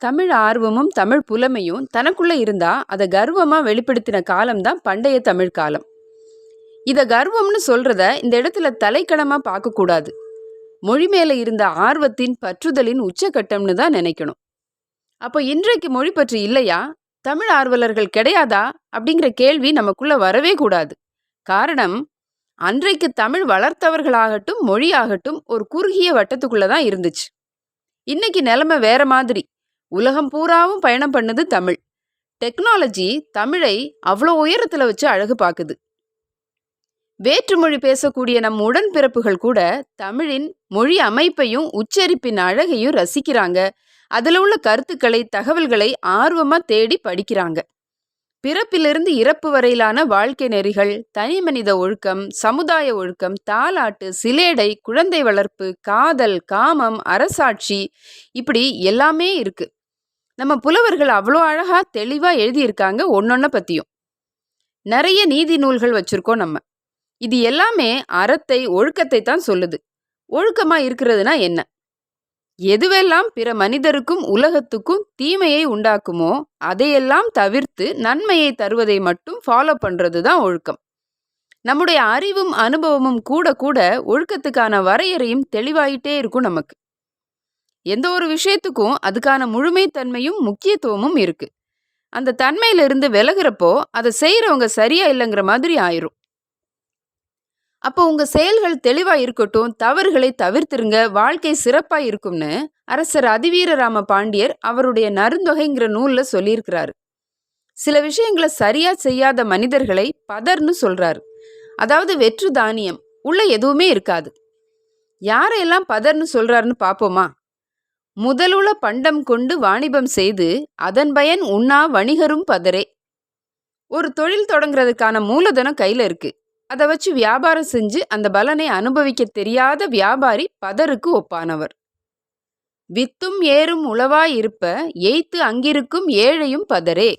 தமிழ் ஆர்வமும் தமிழ் புலமையும் தனக்குள்ளே இருந்தா அதை கர்வமாக வெளிப்படுத்தின காலம்தான் பண்டைய தமிழ் காலம். இதை கர்வம்னு சொல்கிறத இந்த இடத்துல தலைக்கணமாக பார்க்கக்கூடாது மொழி மேலே இருந்த ஆர்வத்தின் பற்றுதலின் உச்சக்கட்டம்னு தான் நினைக்கணும். அப்போ இன்றைக்கு மொழி பற்றி இல்லையா? தமிழ் ஆர்வலர்கள் கிடையாதா? அப்படிங்கிற கேள்வி நமக்குள்ளே வரவே கூடாது. காரணம் அன்றைக்கு தமிழ் வளர்த்தவர்களாகட்டும் மொழியாகட்டும் ஒரு குறுகிய வட்டத்துக்குள்ளே தான் இருந்துச்சு. இன்னைக்கு நிலைமை வேற மாதிரி. உலகம் பூராவும் பயணம் பண்ணுது தமிழ். டெக்னாலஜி தமிழை அவ்வளோ உயரத்தில் வச்சு அழகு பார்க்குது வேற்றுமொழி பேசக்கூடிய நம் உடன்பிறப்புகள் கூட தமிழின் மொழி அமைப்பையும் உச்சரிப்பின் அழகையும் ரசிக்கிறாங்க. அதில் உள்ள கருத்துக்களை தகவல்களை ஆர்வமாக தேடி படிக்கிறாங்க. பிறப்பிலிருந்து இறப்பு வரையிலான வாழ்க்கை நெறிகள் தனிமனித ஒழுக்கம் சமுதாய ஒழுக்கம் தாலாட்டு சிலேடை குழந்தை வளர்ப்பு காதல் காமம் அரசாட்சி இப்படி எல்லாமே இருக்குது நம்ம புலவர்கள் அவ்வளோ அழகாக தெளிவாக எழுதியிருக்காங்க ஒன்னொன்ன பற்றியும் நிறைய நீதி நூல்கள் வச்சுருக்கோம் நம்ம. இது எல்லாமே அறத்தை ஒழுக்கத்தை தான் சொல்லுது. ஒழுக்கமாக இருக்கிறதுனா என்ன? எதுவெல்லாம் பிற மனிதருக்கும் உலகத்துக்கும் தீமையை உண்டாக்குமோ அதையெல்லாம் தவிர்த்து நன்மையை தருவதை மட்டும் ஃபாலோ பண்ணுறது தான் ஒழுக்கம். நம்முடைய அறிவும் அனுபவமும் கூட கூட ஒழுக்கத்துக்கான வரையறையும் தெளிவாயிட்டே இருக்கும் நமக்கு. எந்த ஒரு விஷயத்துக்கும் அதுக்கான முழுமைத்தன்மையும் முக்கியத்துவமும் இருக்கு. அந்த தன்மையிலிருந்து விலகிறப்போ அதை செய்கிறவங்க சரியா இல்லைங்கிற மாதிரி ஆயிரும். அப்போ உங்க செயல்கள் தெளிவா இருக்கட்டும் தவறுகளை தவிர்த்துருங்க வாழ்க்கை சிறப்பா இருக்கும்னு அரசர் அதிவீரராம பாண்டியர் அவருடைய நருந்தொகைங்கிற நூல்ல சொல்லியிருக்கிறாரு. சில விஷயங்களை சரியா செய்யாத மனிதர்களை பதர்னு சொல்றாரு. அதாவது வெற்று தானியம் உள்ள எதுவுமே இருக்காது. யாரையெல்லாம் பதர்னு சொல்றாருன்னு பார்ப்போமா முதலுள பண்டம் கொண்டு வாணிபம் செய்து அதன் பயன் உண்ணா வணிகரும் பதரே. ஒரு தொழில் தொடங்குறதுக்கான மூலதனம் கையில இருக்கு. அதை வச்சு வியாபாரம் செஞ்சு அந்த பலனை அனுபவிக்க தெரியாத வியாபாரி பதருக்கு ஒப்பானவர். வித்தும் ஏறும் உளவாய் இருப்ப எய்த்து அங்கிருக்கும் ஏழையும் பதரே.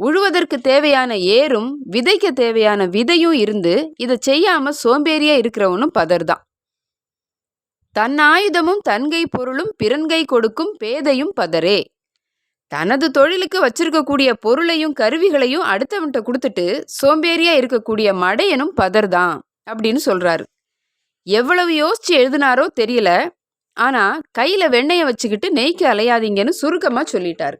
உழுவதற்கு தேவையான ஏரும் விதைக்க தேவையான விதையும் இருந்து இதை செய்யாம சோம்பேறியா இருக்கிறவனும் பதர்தான். தான் ஆயுதமும் தன்கை பொருளும் பிறன்கை கொடுக்கும் பேதையும் பதரே தனது தொழிலுக்கு வச்சிருக்கக்கூடிய பொருளையும் கருவிகளையும் அடுத்தவன்கிட்ட கொடுத்துட்டு சோம்பேறியா இருக்கக்கூடிய மடையனும் பதர்தான் அப்படின்னு சொல்றாரு. எவ்வளவு யோசிச்சு எழுதினாரோ தெரியல. ஆனா கையில வெண்ணெயை வச்சுக்கிட்டு நெய்க்கு அலையாதீங்கன்னு சுருக்கமா சொல்லிட்டாரு.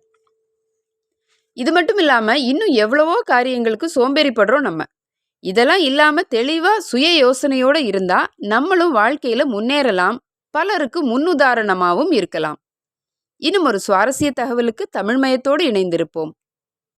இது மட்டும் இல்லாம இன்னும் எவ்வளவோ காரியங்களுக்கு சோம்பேறிப்படுறோம் நம்ம. இதெல்லாம் இல்லாம தெளிவா சுய யோசனையோட இருந்தா நம்மளும் வாழ்க்கையில முன்னேறலாம். பலருக்கு முன்னுதாரணமாகவும் இருக்கலாம். இன்னும் ஒரு சுவாரஸ்ய தகவலுக்கு தமிழ்மயத்தோடு இணைந்திருப்போம்.